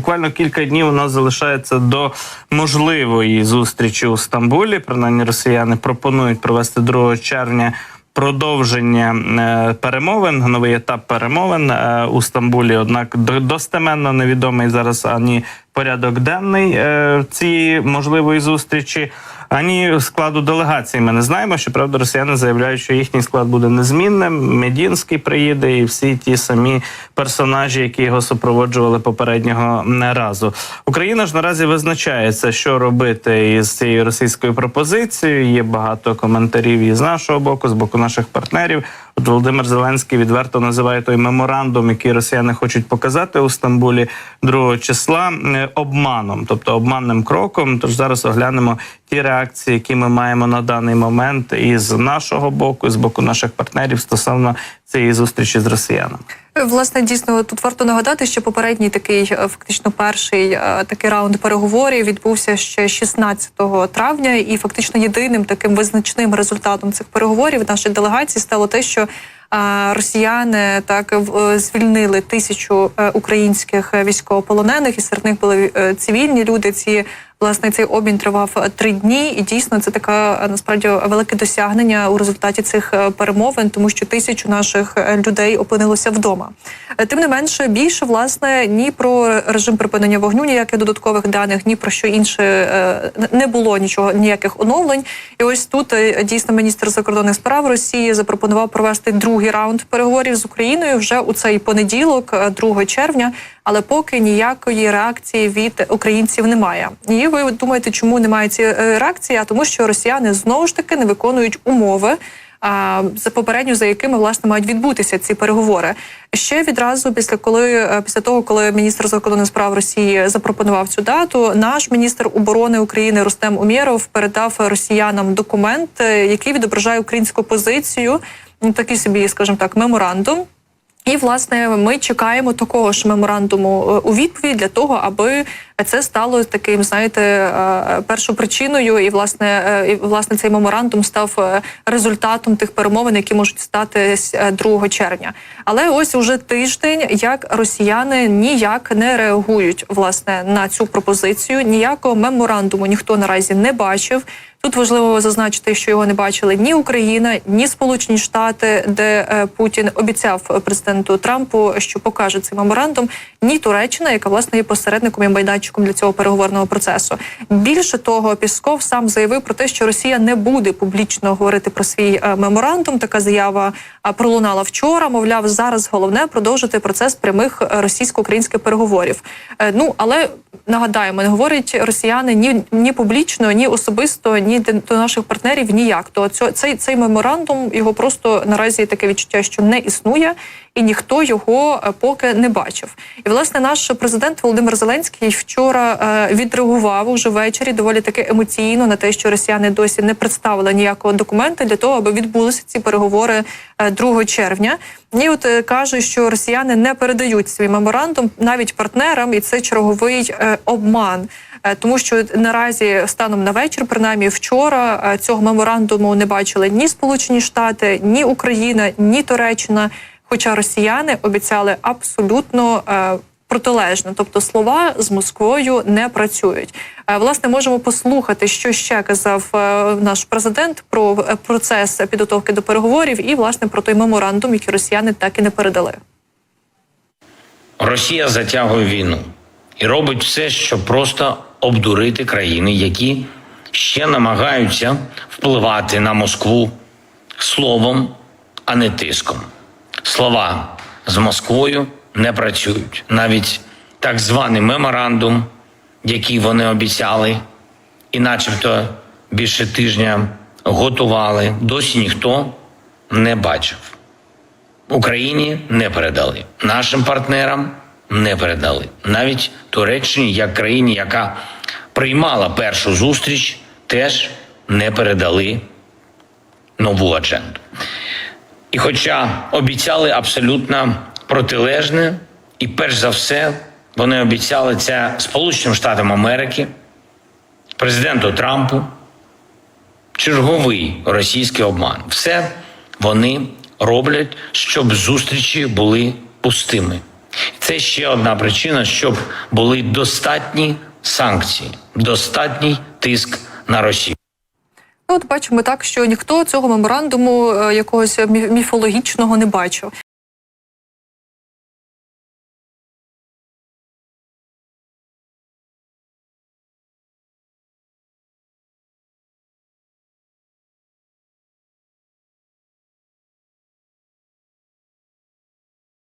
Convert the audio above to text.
буквально кілька днів у нас залишається до можливої зустрічі у Стамбулі. Принаймні, росіяни пропонують провести 2 червня. Продовження е, перемовин, новий етап перемовин е, у Стамбулі. Однак до- достеменно невідомий зараз ані порядок денний е, цієї можливої зустрічі, ані складу делегації. Ми не знаємо. Щоправда, росіяни заявляють, що їхній склад буде незмінним. Медінський приїде, і всі ті самі персонажі, які його супроводжували попереднього разу. Україна ж наразі визначається, що робити із цією російською пропозицією. Є багато коментарів і з нашого боку, з боку наших партнерів. От Володимир Зеленський відверто називає той меморандум, який росіяни хочуть показати у Стамбулі 2 числа е, обманом, тобто обманним кроком. Тож зараз оглянемо ті реакції, які ми маємо на даний момент, і з нашого боку, і з боку наших партнерів стосовно цієї зустрічі з росіянами. Власне, дійсно тут варто нагадати, що попередній такий, е, фактично, перший е, такий раунд переговорів відбувся ще 16 травня, і фактично єдиним таким визначним результатом цих переговорів нашої делегації стало те, що росіяни так в- е, звільнили тисячу е, українських е, військовополонених, і серед них були е, цивільні люди. Ці Власне, цей обмін тривав е, три дні, і дійсно це така е, насправді велике досягнення у результаті цих е, перемовин, тому що тисячу наших е, людей опинилося вдома. Е, Тим не менше, більше власне ні про режим припинення вогню, ніяких додаткових даних, ні про що інше е, не було нічого, ніяких оновлень. І ось тут е, дійсно міністр закордонних справ Росії запропонував провести другий раунд переговорів з Україною вже у цей понеділок, е, 2 червня. Але поки ніякої реакції від українців немає. І ви думаєте, чому немає цієї е, реакції? А тому, що росіяни знову ж таки не виконують умови. А за попередньо за якими власне мають відбутися ці переговори ще відразу після коли е, після того, коли міністр закордонних справ Росії запропонував цю дату, наш міністр оборони України Рустем Умєров передав росіянам документ, е, який відображає українську позицію. Ну, Такий собі, скажімо так, меморандум. І власне ми чекаємо такого ж меморандуму е, у відповідь для того, аби це стало таким, знаєте, е, першопричиною, і власне е, і, власне цей меморандум став е, результатом тих перемовин, які можуть статись е, 2 червня. Але ось уже тиждень, як росіяни ніяк не реагують власне на цю пропозицію. Ніякого меморандуму ніхто наразі не бачив. Тут важливо зазначити, що його не бачили ні Україна, ні Сполучені Штати, де Путін обіцяв президенту Трампу, що покаже цей меморандум, ні Туреччина, яка власне є посередником і майданчиком для цього переговорного процесу. Більше того, Пісков сам заявив про те, що Росія не буде публічно говорити про свій е, меморандум. Така заява е, пролунала вчора. Мовляв, зараз головне продовжити процес прямих е, російсько-українських переговорів. Ну але нагадаємо, не говорять росіяни ні, ні публічно, ні особисто, ні до наших партнерів ніяк. То цей, цей меморандум його просто наразі таке відчуття, що не існує, і ніхто його е, поки не бачив. І власне наш президент Володимир Зеленський вчора е, відреагував уже ввечері доволі таки емоційно на те, що росіяни досі не представили ніякого документа для того, аби відбулися ці переговори е, 2 червня. І от е, каже, що росіяни не передають свій меморандум навіть партнерам, і це черговий е, обман. Е, Тому що наразі станом на вечір, принаймні вчора, е, цього меморандуму не бачили ні Сполучені Штати, ні Україна, ні Туреччина. Хоча росіяни обіцяли абсолютно е, протилежне, тобто слова з Москвою не працюють. Е, Власне, можемо послухати, що ще казав е, наш президент про процес підготовки до переговорів, і власне про той меморандум, який росіяни так і не передали. Росія затягує війну і робить все, щоб просто обдурити країни, які ще намагаються впливати на Москву словом, а не тиском. Слова з Москвою не працюють. Навіть так званий меморандум, який вони обіцяли, і, начебто, більше тижня готували, досі ніхто не бачив. Україні не передали, нашим партнерам не передали. Навіть Туреччині, як країні, яка приймала першу зустріч, теж не передали нову адженду. І хоча обіцяли абсолютно протилежне, і перш за все вони обіцяли це Сполученим Штатам Америки, президенту Трампу, черговий російський обман. Все вони роблять, щоб зустрічі були пустими. Це ще одна причина, щоб були достатні санкції, достатній тиск на Росію. Ну, от бачимо так, що ніхто цього меморандуму е, якогось мі- міфологічного не бачив.